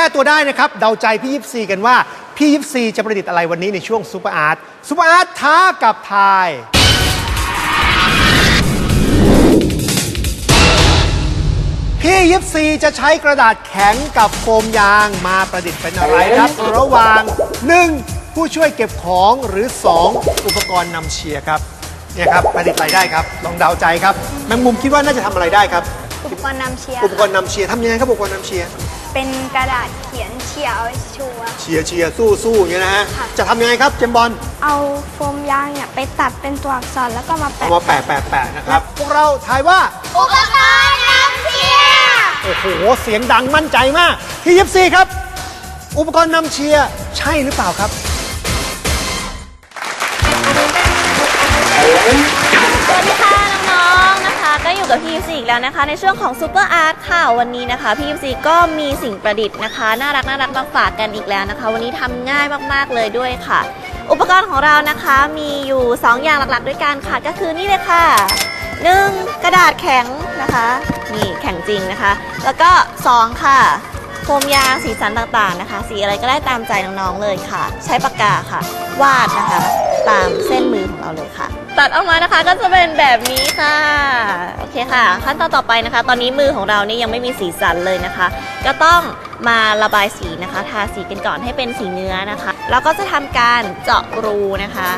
ก้ตัวได้นะครับ เดาใจพี่ยิปซีกันว่า พี่ยิปซีจะประดิษฐ์อะไรวันนี้ในช่วงซูเปอร์อาร์ตซูเปอร์อาร์ตท้ากับทาย พี่ยิปซีจะใช้กระดาษแข็งกับโฟมยางมาประดิษฐ์เป็นอะไรครับ ระหว่าง 1. ผู้ช่วยเก็บของหรือ 2. อุปกรณ์นำเชียร์ครับเนี่ยครับประดิษฐ์อะไรได้ครับ ลองเดาใจครับแมงมุมคิดว่าน่าจะทำอะไรได้ครับ อุปกรณ์นำเชียร์อุปกรณ์นำเชียร์ทำยังไงครับอุปกรณ์นำเชียร์ เป็นกระดาษเขียนเชียร์เอาไว้ชัวร์เชียร์เชียร์สู้สู้อย่างเงี้ยนะฮะค่ะจะทำยังไงครับเจมส์บอล เอาโฟมยางเนี่ยไปตัดเป็นตัวอักษรแล้วก็มาเอาแปะมาแปะแปะแปะนะครับ พวกเราทายว่า อุปกรณ์นำเชียร์ โอ้โห เสียงดังมั่นใจมากพี่ยิปซีครับ อุปกรณ์นำเชียร์ใช่หรือเปล่าครับ กับพี่ยูซีอีกแล้วนะคะ ในช่วงของซูเปอร์อาร์ตค่ะวันนี้นะคะ พี่ยูซีก็มีสิ่งประดิษฐ์นะคะ น่ารักน่ารักมาฝากกันอีกแล้วนะคะ วันนี้ทำง่ายมากๆเลยด้วยค่ะ อุปกรณ์ของเรานะคะมีอยู่ 2 อย่างหลักๆ ด้วยกันค่ะก็คือนี่เลยค่ะ 1. กระดาษแข็งนะคะนี่แข็งจริงนะคะ แล้วก็ 2 ค่ะโฟมยางสีสันต่างๆนะคะ สีอะไรก็ได้ตามใจน้องๆเลยค่ะ ใช้ปากกาค่ะ วาดนะคะ ตามเส้นมือของเราเลยค่ะ ตัดออกมานะคะ ก็จะเป็นแบบนี้ค่ะ โอเคค่ะ ขั้นตอนต่อไปนะคะ ตอนนี้มือของเรานี่ยังไม่มีสีสันเลยนะคะ ก็ต้องมาระบายสีนะคะ ทาสีกันก่อนให้เป็นสีเนื้อนะคะ แล้วก็จะทำการเจาะรูนะคะ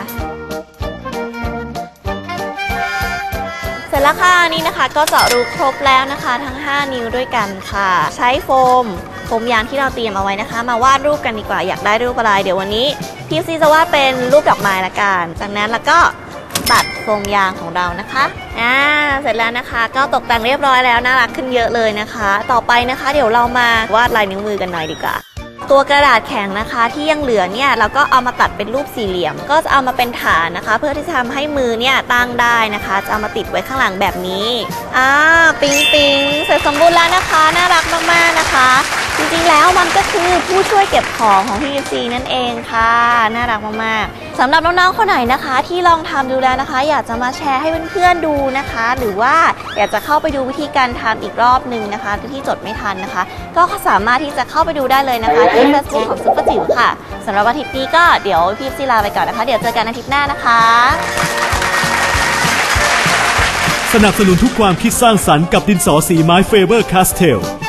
เสร็จแล้วค่ะนี่นะคะก็เจาะรูครบแล้วนะคะ ทั้ง 5 นิ้วด้วยกันค่ะ ใช้โฟมโฟมยางที่เราเตรียมเอาไว้นะคะ มาวาดรูปกันดีกว่าอยากได้รูปอะไร เดี๋ยววันนี้พี่ซีจะวาดเป็นรูปดอกไม้ละกัน จากนั้นแล้วก็ ตัดโฟมยางของเรานะคะอ่าเสร็จแล้วนะคะ ก็ตกแต่งเรียบร้อยแล้วน่ารักขึ้นเยอะเลยนะคะ ต่อไปนะคะ เดี๋ยวเรามาวาดลายนิ้วมือกันหน่อยดีกว่าตัวกระดาษแข็งนะคะที่ยังเหลือเนี่ยเราก็เอามาตัดเป็นรูปสี่เหลี่ยม ก็จะเอามาเป็นฐานนะคะ เพื่อที่จะทำให้มือเนี่ยตั้งได้นะคะ จะเอามาติดไว้ข้างหลังแบบนี้อ่าปิงปิงเสร็จสมบูรณ์แล้วนะคะ น่ารักมากๆนะคะ จริงๆแล้ว ก็คือผู้ช่วยเก็บของของพี่ซีนั่นเองค่ะ น่ารักมากๆสำหรับน้องๆคนไหนนะคะ ที่ลองทำดูแล้วนะคะ อยากจะมาแชร์ให้เพื่อนๆดูนะคะ หรือว่าอยากจะเข้าไปดูวิธีการทำอีกรอบหนึ่งนะคะที่จดไม่ทันนะคะ ก็สามารถที่จะเข้าไปดูได้เลยนะคะที่เฟซบุ๊กของซุปเปอร์จิ๋วค่ะสำหรับอาทิตย์นี้ก็เดี๋ยวพี่ซีลาไปก่อนนะคะ เดี๋ยวเจอกันอาทิตย์หน้านะคะสนับสนุนทุกความคิดสร้างสรรค์กับดินสอสีไม้เฟเบอร์คาสเทล